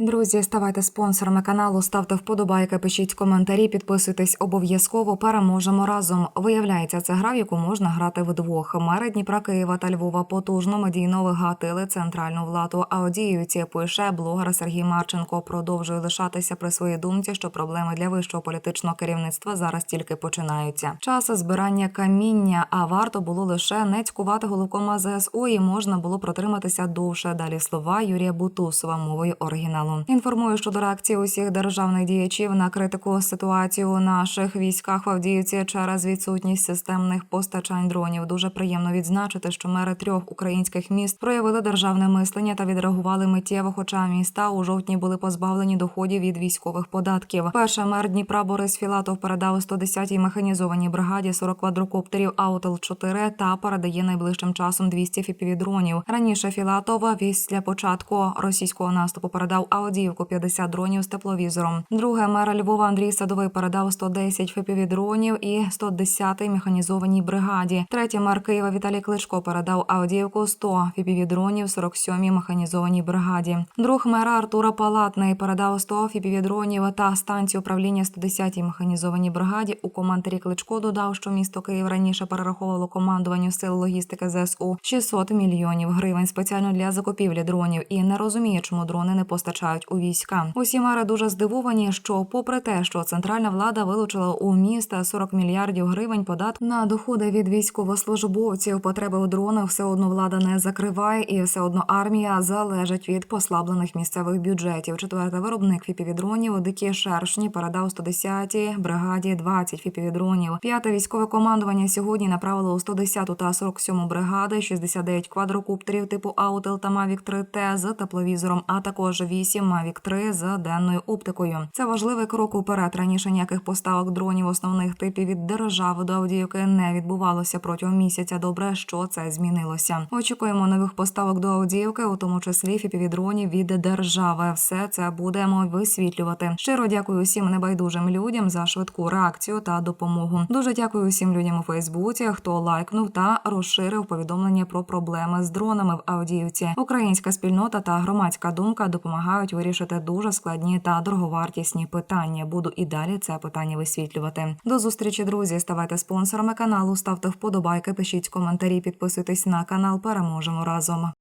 Друзі, ставайте спонсорами каналу, ставте вподобайки, пишіть коментарі, підписуйтесь обов'язково. Переможемо разом. Виявляється, це гра, в яку можна грати вдвох. Мери Дніпра, Києва та Львова потужно медійно вигатили центральну владу. А одіюці пише блогер Сергій Марченко. Продовжує лишатися при своїй думці, що проблеми для вищого політичного керівництва зараз тільки починаються. Час збирання каміння, а варто було лише не цькувати головкома ЗСУ і можна було протриматися довше. Далі слова Юрія Бутусова мовою оригіналу. Інформую щодо реакції усіх державних діячів на критику ситуації у наших військах в Авдіївці через відсутність системних постачань дронів. Дуже приємно відзначити, що мери трьох українських міст проявили державне мислення та відреагували миттєво. Хоча міста у жовтні були позбавлені доходів від військових податків. Перший мер Дніпра Борис Філатов передав 110-й механізованій бригаді 40 квадрокоптерів Аутел 4 та передає найближчим часом 200 фіпівідронів. Раніше Філатова після початку російського наступу передав Авдіївку 50 дронів з тепловізором. Друге мер Львова Андрій Садовий передав 110 фіпівідронів і 110-й механізованій бригаді. Третій мер Києва Віталій Кличко передав Авдіївку 100 фіпівідронів 47-й механізованій бригаді. Друг мера Артура Палатний передав 100 фіпівідронів та станцію управління 110-й механізованій бригаді. У коментарі Кличко додав, що місто Київ раніше перераховувало командуванню сил логістики ЗСУ 600 мільйонів гривень спеціально для закупівлі дронів і не розуміє, чому дрони не постачають у війська. Усі мери дуже здивовані, що, попри те, що центральна влада вилучила у міста 40 мільярдів гривень податку на доходи від військовослужбовців, потреби у дронах все одно влада не закриває, і все одно армія залежить від послаблених місцевих бюджетів. Четвертий виробник фіпівідронів дикі шершні передав 110-й бригаді 20 фіпівідронів. П'яте військове командування сьогодні направило у 110-ту та 47-му бригади 69 квадрокоптерів типу Аутел та Mavic 3 T з тепловізором, а також 8 Mavic 3 з денною оптикою. Це важливий крок уперед. Раніше ніяких поставок дронів основних типів від держави до Авдіївки не відбувалося протягом місяця. Добре, що це змінилося. Очікуємо нових поставок до Авдіївки, у тому числі фіпівідронів від держави. Все це будемо висвітлювати. Щиро дякую всім небайдужим людям за швидку реакцію та допомогу. Дуже дякую всім людям у Фейсбуці, хто лайкнув та розширив повідомлення про проблеми з дронами в Авдіївці. Українська спільнота та громадська думка допомагають вирішити дуже складні та дороговартісні питання. Буду і далі це питання висвітлювати. До зустрічі, друзі. Ставайте спонсорами каналу, ставте вподобайки, пишіть коментарі, підписуйтесь на канал. Переможемо разом.